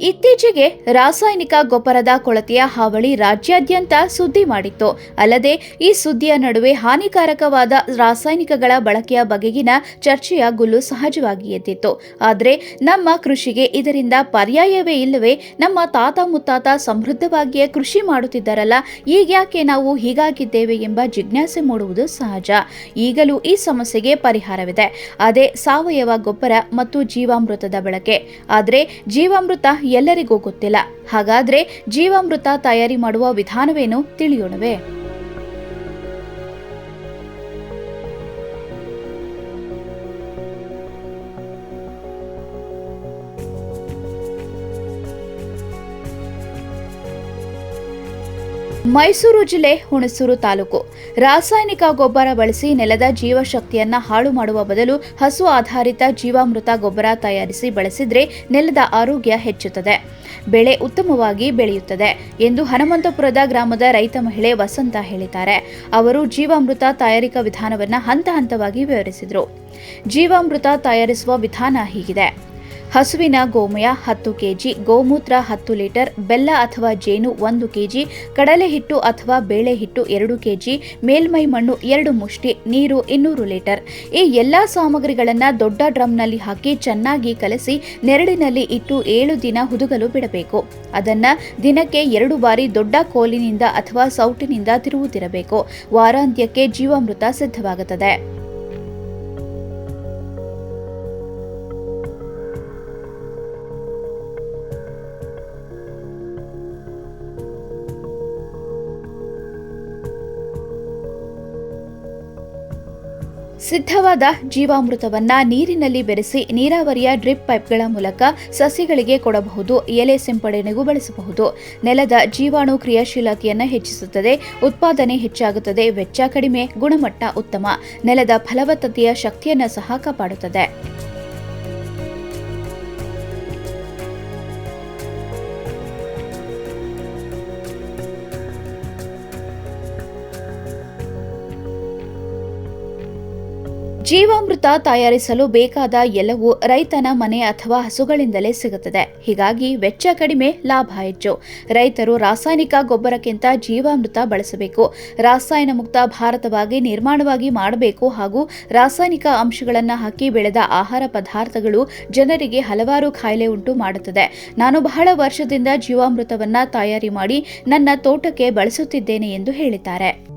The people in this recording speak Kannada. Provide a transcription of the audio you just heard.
ಇತ್ತೀಚೆಗೆ ರಾಸಾಯನಿಕ ಗೊಬ್ಬರದ ಕೊಳತೆಯ ಹಾವಳಿ ರಾಜ್ಯಾದ್ಯಂತ ಸುದ್ದಿ ಮಾಡಿತ್ತು. ಅಲ್ಲದೆ, ಈ ಸುದ್ದಿಯ ನಡುವೆ ಹಾನಿಕಾರಕವಾದ ರಾಸಾಯನಿಕಗಳ ಬಳಕೆಯ ಬಗೆಗಿನ ಚರ್ಚೆಯ ಗುಲ್ಲು ಸಹಜವಾಗಿ ಎದ್ದಿತ್ತು. ಆದರೆ, ನಮ್ಮ ಕೃಷಿಗೆ ಇದರಿಂದ ಪರ್ಯಾಯವೇ ಇಲ್ಲವೇ, ನಮ್ಮ ತಾತ ಮುತ್ತಾತ ಸಮೃದ್ಧವಾಗಿಯೇ ಕೃಷಿ ಮಾಡುತ್ತಿದ್ದಾರಲ್ಲ ಈಗ್ಯಾಕೆ ನಾವು ಹೀಗಾಗಿದ್ದೇವೆ ಎಂಬ ಜಿಜ್ಞಾಸೆ ಮೂಡುವುದು ಸಹಜ. ಈಗಲೂ ಈ ಸಮಸ್ಯೆಗೆ ಪರಿಹಾರವಿದೆ. ಅದೇ ಸಾವಯವ ಗೊಬ್ಬರ ಮತ್ತು ಜೀವಾಮೃತದ ಬಳಕೆ. ಆದರೆ, ಜೀವಾಮೃತ ಎಲ್ಲರಿಗೂ ಗೊತ್ತಿಲ್ಲ. ಹಾಗಾದ್ರೆ ಜೀವಾಮೃತ ತಯಾರಿ ಮಾಡುವ ವಿಧಾನವೇನು ತಿಳಿಯೋಣವೇ? ಮೈಸೂರು ಜಿಲ್ಲೆ ಹುಣಸೂರು ತಾಲೂಕು. ರಾಸಾಯನಿಕ ಗೊಬ್ಬರ ಬಳಸಿ ನೆಲದ ಜೀವಶಕ್ತಿಯನ್ನ ಹಾಳು ಮಾಡುವ ಬದಲು ಹಸು ಆಧಾರಿತ ಜೀವಾಮೃತ ಗೊಬ್ಬರ ತಯಾರಿಸಿ ಬಳಸಿದ್ರೆ ನೆಲದ ಆರೋಗ್ಯ ಹೆಚ್ಚುತ್ತದೆ. ಬೆಳೆ ಉತ್ತಮವಾಗಿ ಬೆಳೆಯುತ್ತದೆ ಎಂದು ಹನುಮಂತಪುರದ ಗ್ರಾಮದ ರೈತ ಮಹಿಳೆ ವಸಂತ ಹೇಳಿದ್ದಾರೆ. ಅವರು ಜೀವಾಮೃತ ತಯಾರಿಕಾ ವಿಧಾನವನ್ನ ಹಂತ ಹಂತವಾಗಿ ವಿವರಿಸಿದರು. ಜೀವಾಮೃತ ತಯಾರಿಸುವ ವಿಧಾನ ಹೀಗಿದೆ. ಹಸುವಿನ ಗೋಮಯ ಹತ್ತು ಕೆಜಿ, ಗೋಮೂತ್ರ ಹತ್ತು ಲೀಟರ್, ಬೆಲ್ಲ ಅಥವಾ ಜೇನು ಒಂದು ಕೆಜಿ, ಕಡಲೆ ಹಿಟ್ಟು ಅಥವಾ ಬೇಳೆ ಹಿಟ್ಟು ಎರಡು ಕೆಜಿ, ಮೇಲ್ಮೈ ಮಣ್ಣು ಎರಡು ಮುಷ್ಟಿ, ನೀರು ಇನ್ನೂರು ಲೀಟರ್. ಈ ಎಲ್ಲಾ ಸಾಮಗ್ರಿಗಳನ್ನು ದೊಡ್ಡ ಡ್ರಮ್ನಲ್ಲಿ ಹಾಕಿ ಚೆನ್ನಾಗಿ ಕಲಸಿ ನೆರಳಿನಲ್ಲಿ ಇಟ್ಟು ಏಳು ದಿನ ಹುದುಗಲು ಬಿಡಬೇಕು. ಅದನ್ನ ದಿನಕ್ಕೆ ಎರಡು ಬಾರಿ ದೊಡ್ಡ ಕೋಲಿನಿಂದ ಅಥವಾ ಸೌಟಿನಿಂದ ತಿರುವುತ್ತಿರಬೇಕು ವಾರಾಂತ್ಯಕ್ಕೆ ಜೀವಾಮೃತ ಸಿದ್ಧವಾಗುತ್ತದೆ. ಸಿದ್ಧವಾದ ಜೀವಾಮೃತವನ್ನ ನೀರಿನಲ್ಲಿ ಬೆರೆಸಿ ನೀರಾವರಿಯ ಡ್ರಿಪ್ ಪೈಪ್ಗಳ ಮೂಲಕ ಸಸಿಗಳಿಗೆ ಕೊಡಬಹುದು. ಎಲೆ ಸಿಂಪಡಣೆಗೂ ಬಳಸಬಹುದು. ನೆಲದ ಜೀವಾಣು ಕ್ರಿಯಾಶೀಲತೆಯನ್ನು ಹೆಚ್ಚಿಸುತ್ತದೆ. ಉತ್ಪಾದನೆ ಹೆಚ್ಚಾಗುತ್ತದೆ. ವೆಚ್ಚ ಕಡಿಮೆ, ಗುಣಮಟ್ಟ ಉತ್ತಮ. ನೆಲದ ಫಲವತ್ತತೆಯ ಶಕ್ತಿಯನ್ನು ಸಹ ಕಾಪಾಡುತ್ತದೆ. ಜೀವಾಮೃತ ತಯಾರಿಸಲು ಬೇಕಾದ ಎಲ್ಲವೂ ರೈತನ ಮನೆ ಅಥವಾ ಹಸುಗಳಿಂದಲೇ ಸಿಗುತ್ತದೆ. ಹೀಗಾಗಿ ವೆಚ್ಚ ಕಡಿಮೆ, ಲಾಭ ಹೆಚ್ಚು. ರೈತರು ರಾಸಾಯನಿಕ ಗೊಬ್ಬರಕ್ಕಿಂತ ಜೀವಾಮೃತ ಬಳಸಬೇಕು. ರಾಸಾಯನ ಮುಕ್ತ ಭಾರತವಾಗಿ ನಿರ್ಮಾಣವಾಗಿ ಮಾಡಬೇಕು ಹಾಗೂ ರಾಸಾಯನಿಕ ಅಂಶಗಳನ್ನು ಹಾಕಿ ಬೆಳೆದ ಆಹಾರ ಪದಾರ್ಥಗಳು ಜನರಿಗೆ ಹಲವಾರು ಕಾಯಿಲೆ ಉಂಟು ಮಾಡುತ್ತದೆ. ನಾನು ಬಹಳ ವರ್ಷದಿಂದ ಜೀವಾಮೃತವನ್ನ ತಯಾರಿ ಮಾಡಿ ನನ್ನ ತೋಟಕ್ಕೆ ಬಳಸುತ್ತಿದ್ದೇನೆ ಎಂದು ಹೇಳಿದ್ದಾರೆ.